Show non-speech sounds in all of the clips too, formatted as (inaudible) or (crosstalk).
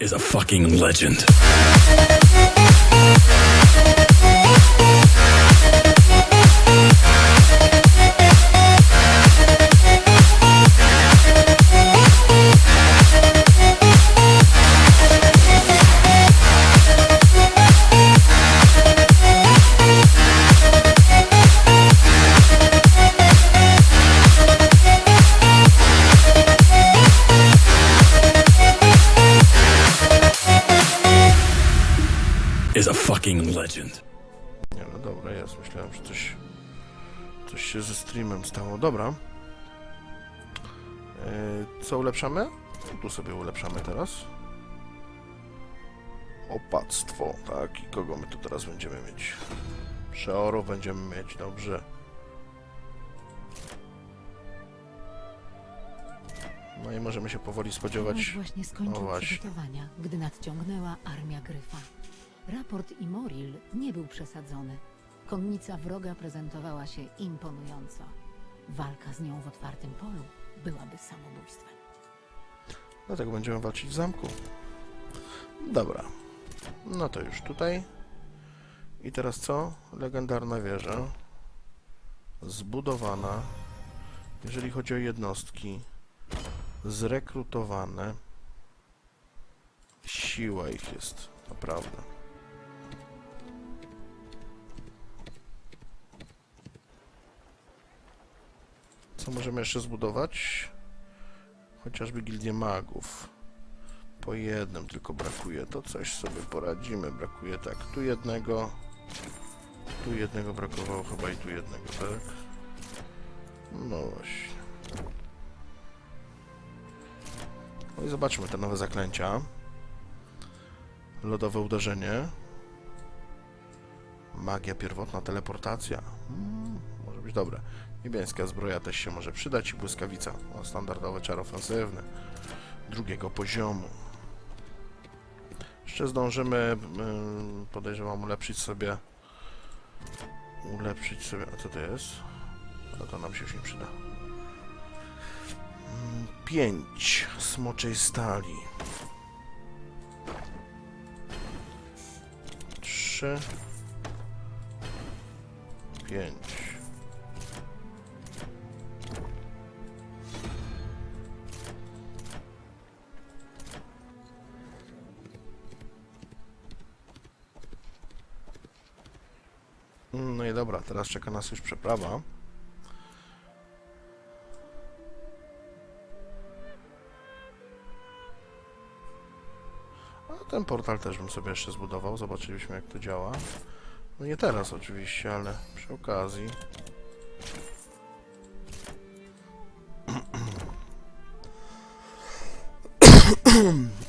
is a fucking legend. Dobra. E, co ulepszamy? Tu sobie ulepszamy teraz. Opactwo, tak. I kogo my tu teraz będziemy mieć? Przeoro będziemy mieć, dobrze. No i możemy się powoli spodziewać. Właśnie skończył No przygotowania, gdy nadciągnęła armia Gryfa. Raport Imoril nie był przesadzony. Konnica wroga prezentowała się imponująco. Walka z nią w otwartym polu byłaby samobójstwem. Dlatego będziemy walczyć w zamku. Dobra. No to już tutaj. I teraz co? Legendarna wieża. Zbudowana. Jeżeli chodzi o jednostki. Zrekrutowane. Siła ich jest. Naprawdę. Co możemy jeszcze zbudować? Chociażby gildię magów. Po jednym tylko brakuje. To coś sobie poradzimy. Brakuje tak. Tu jednego. Tu jednego brakowało chyba i tu jednego, tak? No właśnie. No i zobaczmy te nowe zaklęcia. Lodowe uderzenie. Magia pierwotna, teleportacja. Mm, może być dobre. Niebieska zbroja też się może przydać i błyskawica. O, standardowy czar. Drugiego poziomu. Jeszcze zdążymy, ym, podejrzewam, ulepszyć sobie... Ulepszyć sobie... A co to jest? No to nam się już nie przyda. 5 smoczej stali. 3 5 No i dobra, teraz czeka nas już przeprawa. A ten portal też bym sobie jeszcze zbudował, zobaczyliśmy jak to działa. No nie teraz oczywiście, ale przy okazji.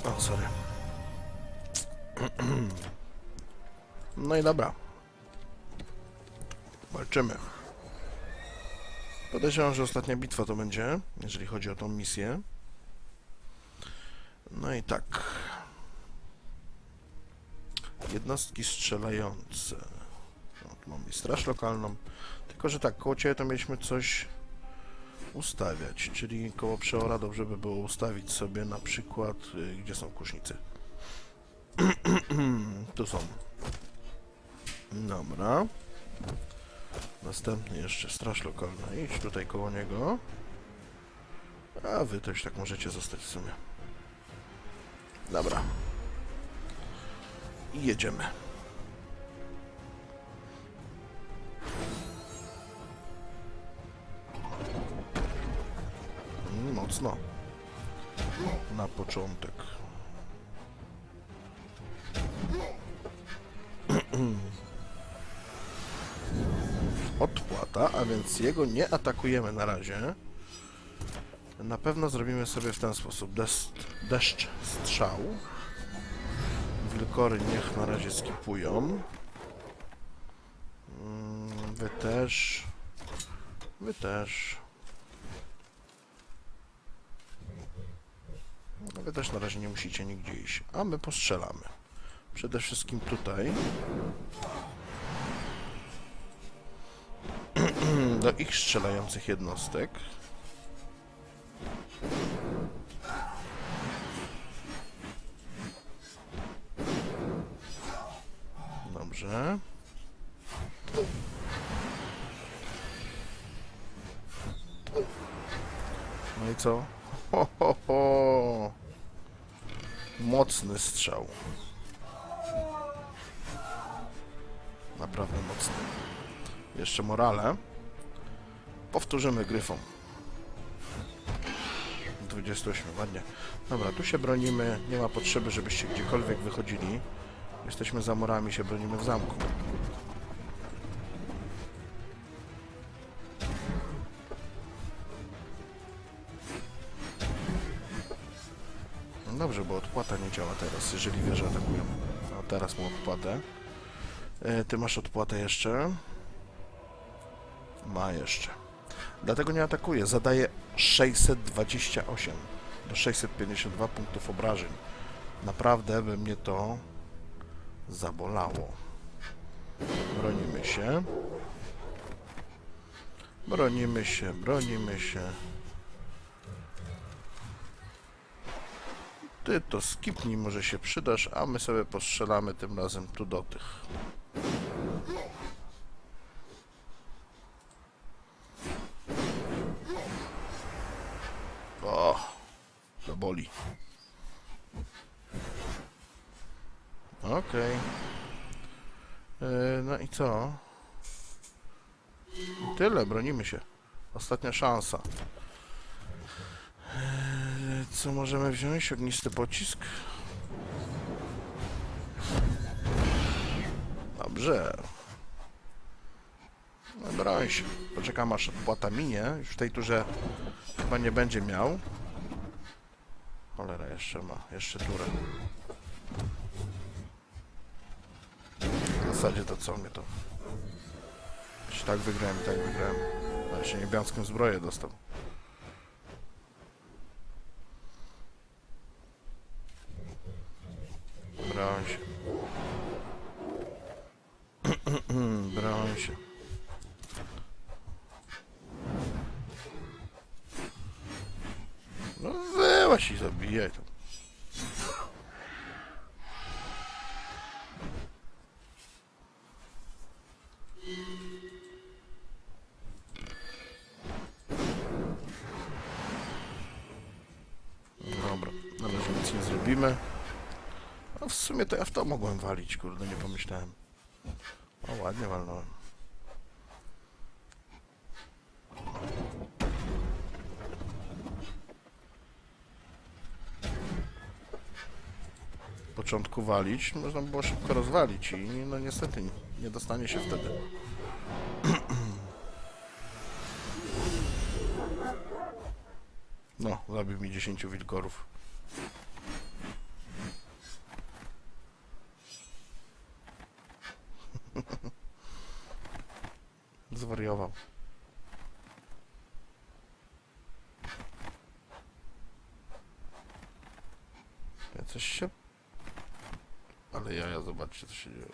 O, sorry. No i dobra. Walczymy. Podejrzewam, że ostatnia bitwa to będzie, jeżeli chodzi o tą misję. No i tak. Jednostki strzelające. No, tu mamy straż lokalną. Tylko, że tak, koło Ciebie to mieliśmy coś ustawiać, czyli koło Przeora dobrze by było ustawić sobie na przykład, y, gdzie są kusznicy. (clears throat) tu są. Dobra. Następny jeszcze straż lokalna. Idź tutaj koło niego. A wy też tak możecie zostać w sumie. Dobra. I jedziemy. Mm, Mocno. Na początek. (clears throat) Odpłata, a więc jego nie atakujemy na razie. Na pewno zrobimy sobie w ten sposób deszcz, deszcz strzał. Wilkory niech na razie skipują. Mm, Wy też. Wy też. No, Wy też na razie nie musicie nigdzie iść. A my postrzelamy. Przede wszystkim tutaj. Hmm, do ich strzelających jednostek. Dobrze. No i co? Ho, ho, ho. Mocny strzał. Naprawdę mocny. Jeszcze morale. Powtórzymy gryfą. 28, ładnie. Dobra, tu się bronimy. Nie ma potrzeby, żebyście gdziekolwiek wychodzili. Jesteśmy za murami, się bronimy w zamku. No dobrze, bo odpłata nie działa teraz, jeżeli wieże atakują. No teraz mu odpłatę. E, Ty masz odpłatę jeszcze? Ma jeszcze. Dlatego nie atakuje. Zadaje 628 do 652 punktów obrażeń. Naprawdę by mnie to zabolało. Bronimy się. Bronimy się, bronimy się. Ty to skipnij, może się przydasz, a my sobie postrzelamy tym razem tu do tych. O, to boli. Okej. Yy, No i co? Tyle, bronimy się. Ostatnia szansa. Yy, Co możemy wziąć? Ognisty pocisk? Dobrze. No broń się. Poczekam aż odpłata minie. Już w tej turze chyba nie będzie miał. Cholera, jeszcze ma. Jeszcze turę. Zasadzie to co mnie to... Jeśli tak wygrałem, i tak wygrałem. A jeszcze niebiańską zbroję dostał. Broń się. (clears throat) Broń się. No wyłaś i zabijaj to. Mogłem walić, kurde, nie pomyślałem. O, ładnie walnąłem. Początku walić, można było szybko rozwalić i no niestety nie dostanie się wtedy. (clears throat) No, zabił mi 10 wilkorów. Zwariował. Ja coś się... Ale ja, ja zobaczcie co się dzieje.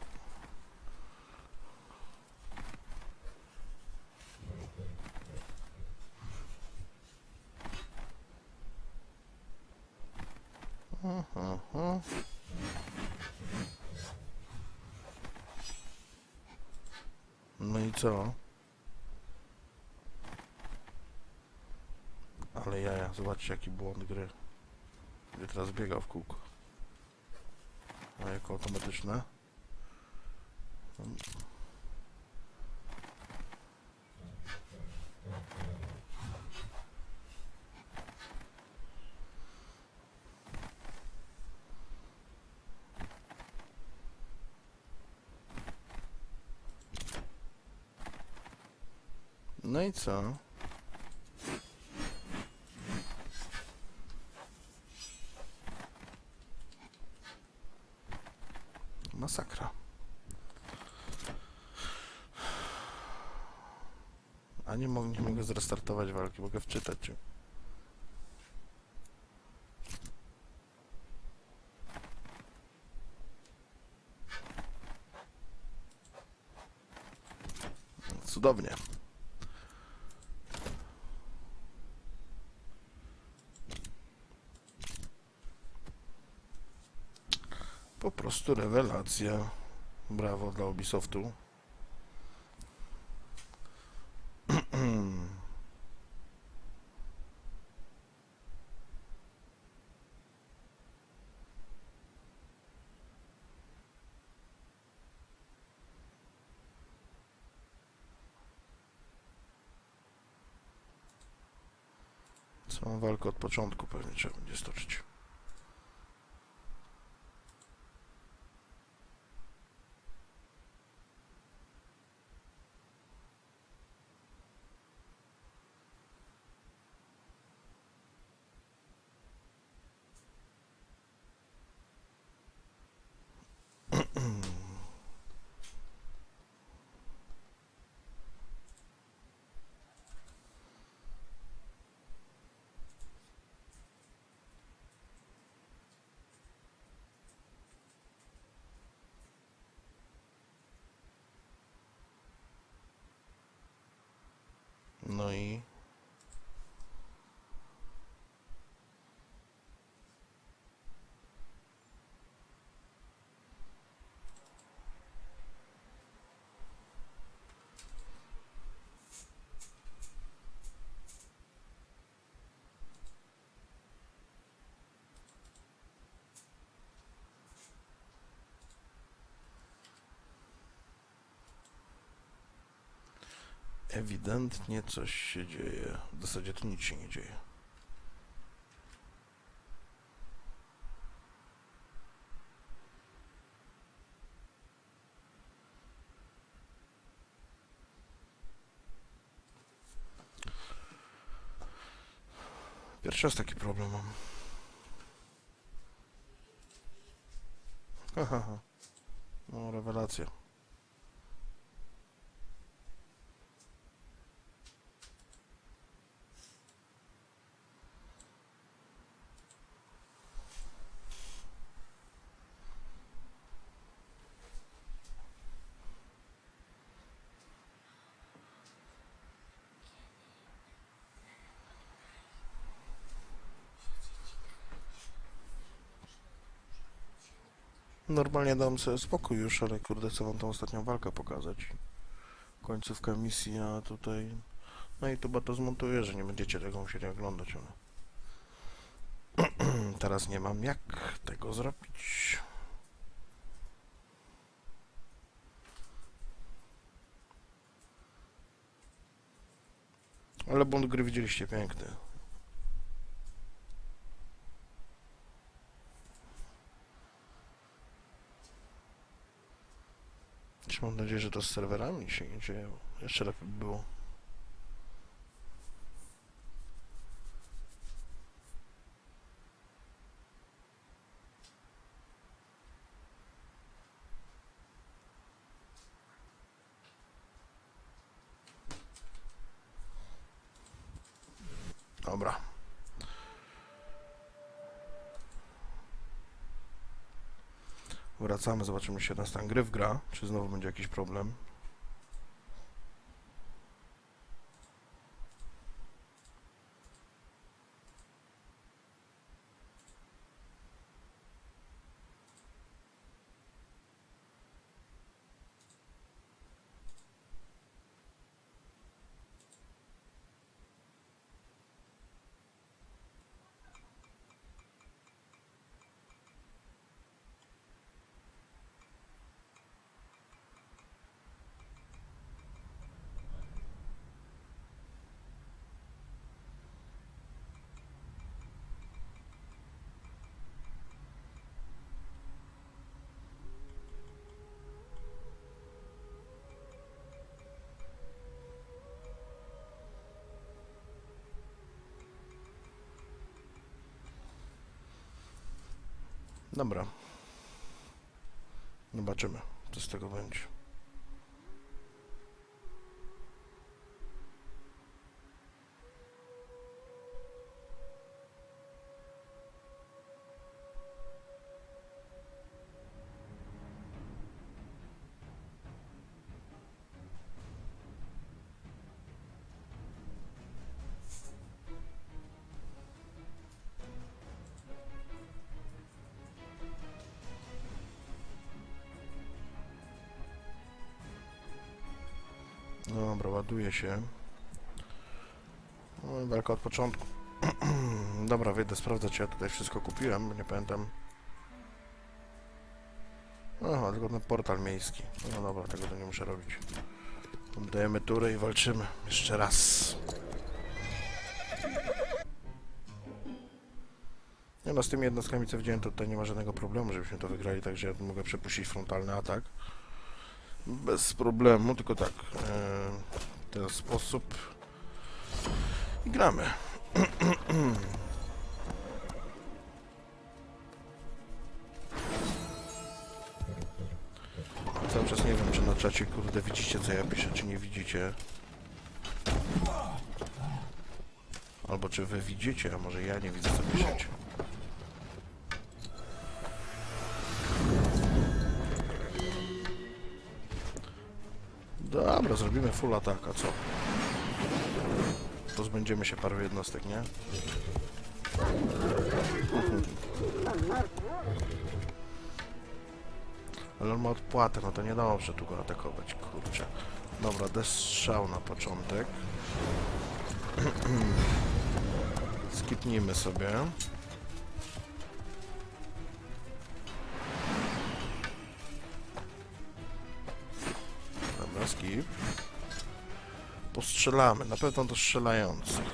Aha, aha. No i co? Ale jaja, zobaczcie jaki błąd gry. Gdy teraz biegał w kółko. A jako automatyczne? No i co? Masakra. A nie mogę, nie mogę zrestartować walki, mogę wczytać ją. Cudownie. Po prostu rewelacja. Brawo dla Ubisoftu. (clears throat) Walkę od początku pewnie trzeba będzie stoczyć. No i ewidentnie coś się dzieje. W zasadzie to nic się nie dzieje. Pierwszy raz taki problem mam. Haha. No, rewelacja. Normalnie dam sobie spokój już, ale kurde, chcę wam tą ostatnią walkę pokazać. Końcówka misji, a tutaj... No i chyba to zmontuję, że nie będziecie tego musieli oglądać, ale... (clears throat) Teraz nie mam jak tego zrobić. Ale błąd gry widzieliście piękny. Mam nadzieję, że to z serwerami się nie dzieje. Jeszcze lepiej by było. Dobra. Wracamy, zobaczymy się na stan gry wgra, czy znowu będzie jakiś problem. Dobra. Zobaczymy, co z tego będzie. Dobra, ładuje się. No, walka od początku. (clears throat) Dobra, wyjdę sprawdzać, ja tutaj wszystko kupiłem, nie pamiętam. Aha, tylko ten portal miejski. No dobra, tego to nie muszę robić. Oddajemy turę i walczymy. Jeszcze raz. Nie no, z tymi jednostkami co widziałem, to tutaj nie ma żadnego problemu, żebyśmy to wygrali, także ja mogę przepuścić frontalny atak. Bez problemu, tylko tak. W ten sposób. I gramy. (clears throat) Cały czas nie wiem, czy na czacie, kurde, widzicie, co ja piszę, czy nie widzicie. Albo czy wy widzicie, a może ja nie widzę, co piszecie. Dobra, zrobimy full attack, a co? Pozbędziemy się paru jednostek, nie? (laughs) Ale on ma odpłatę, no to nie dobrze tu go atakować, kurczę. Dobra, deszczał na początek. (clears throat) Skipnijmy sobie. Skip. Postrzelamy, na pewno do strzelających.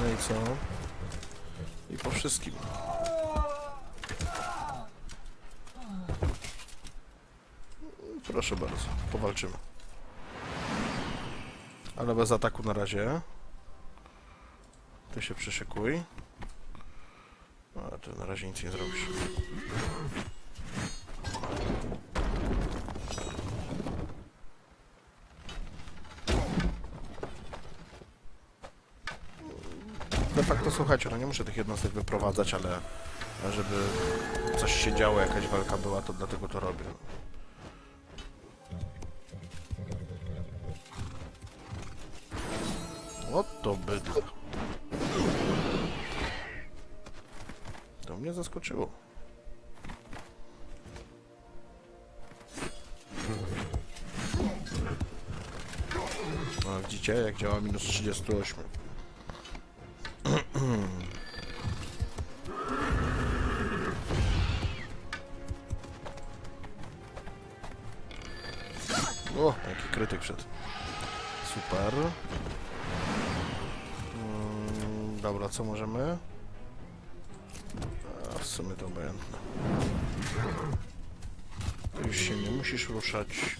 No i co? I po wszystkim. Proszę bardzo, powalczymy. Ale bez ataku na razie. Ty się przyszykuj. A ty na razie nic nie zrobisz. De facto słuchajcie, no nie muszę tych jednostek wyprowadzać, ale żeby coś się działo, jakaś walka była, to dlatego to robię. Oto bydle. To mnie zaskoczyło. A widzicie, jak działa minus 38. co możemy? A w sumie to obojętne. Już się nie musisz ruszać.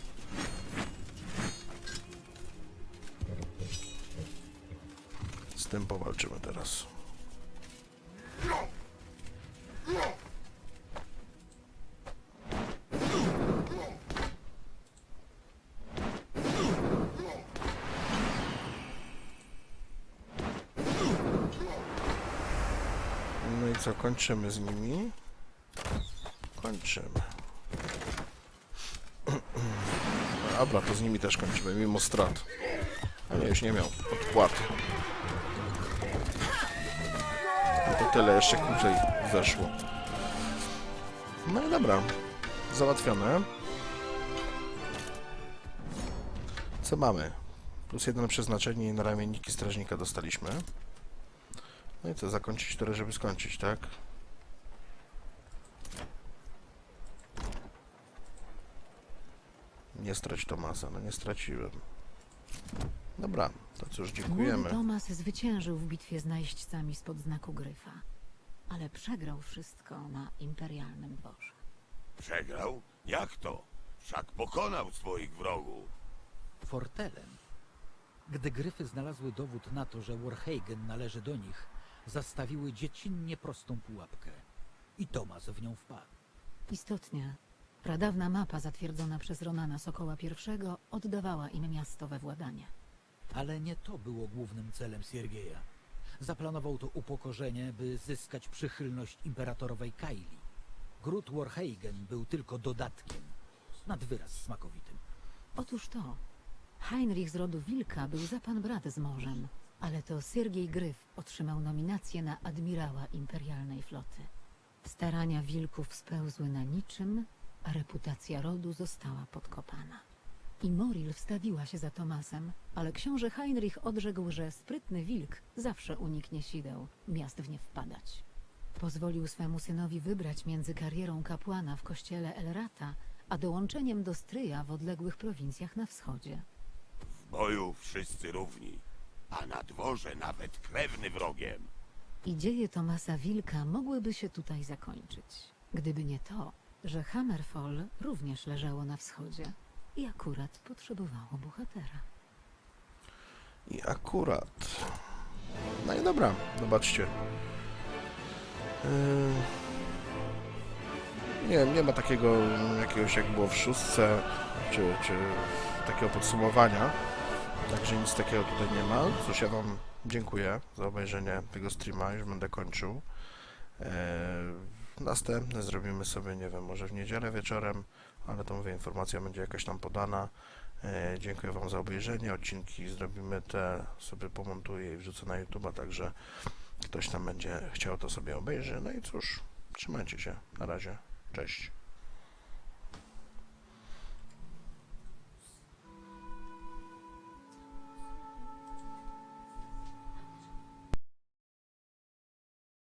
Z tym powalczymy teraz. No i co, kończymy z nimi? Kończymy. (clears throat) Dobra, to z nimi też kończymy, mimo strat. A nie, już nie miał. Odpłaty. No to tyle, jeszcze krócej zeszło. No i dobra. Załatwione. Co mamy? Plus jedno przeznaczenie i na ramienniki strażnika dostaliśmy. No i co, zakończyć turę, żeby skończyć, tak? Nie strać Tomasa, no nie straciłem. Dobra, to cóż, Młody dziękujemy. Tomas zwyciężył w bitwie z najeźdźcami spod znaku Gryfa, ale przegrał wszystko na imperialnym dworze. Przegrał? Jak to? Wszak pokonał swoich wrogów. Fortelem. Gdy gryfy znalazły dowód na to, że Warhagen należy do nich, zastawiły dziecinnie prostą pułapkę. I Tomas w nią wpadł. Istotnie, pradawna mapa zatwierdzona przez Ronana Sokoła I oddawała im miasto we władanie. Ale nie to było głównym celem Siergieja. Zaplanował to upokorzenie, by zyskać przychylność imperatorowej Kaili. Gród Warhagen był tylko dodatkiem, nad wyraz smakowitym. Otóż to, Heinrich z rodu Wilka był za pan brat z morzem, Ale to Siergiej Gryf otrzymał nominację na admirała imperialnej floty. Starania wilków spełzły na niczym, a reputacja rodu została podkopana. I Moril wstawiła się za Tomasem, ale książę Heinrich odrzekł, że sprytny wilk zawsze uniknie sideł, miast w nie wpadać. Pozwolił swemu synowi wybrać między karierą kapłana w kościele Elrata, a dołączeniem do stryja w odległych prowincjach na wschodzie. W boju wszyscy równi, a na dworze nawet krewny wrogiem. I dzieje Tomasa Wilka mogłyby się tutaj zakończyć, gdyby nie to, że Hammerfall również leżało na wschodzie i akurat potrzebowało bohatera. I akurat. No i dobra, zobaczcie. Yy, Nie, nie ma takiego jakiegoś jak było w szóstce, czy, czy takiego podsumowania. Także nic takiego tutaj nie ma. Cóż, ja Wam dziękuję za obejrzenie tego streama, już będę kończył. Eee, następne zrobimy sobie, nie wiem, może w niedzielę wieczorem, ale to mówię, informacja będzie jakaś tam podana. E, dziękuję Wam za obejrzenie. Odcinki zrobimy te, sobie pomontuję i wrzucę na YouTube'a, także ktoś tam będzie chciał to sobie obejrzeć. No i cóż, trzymajcie się. Na razie. Cześć.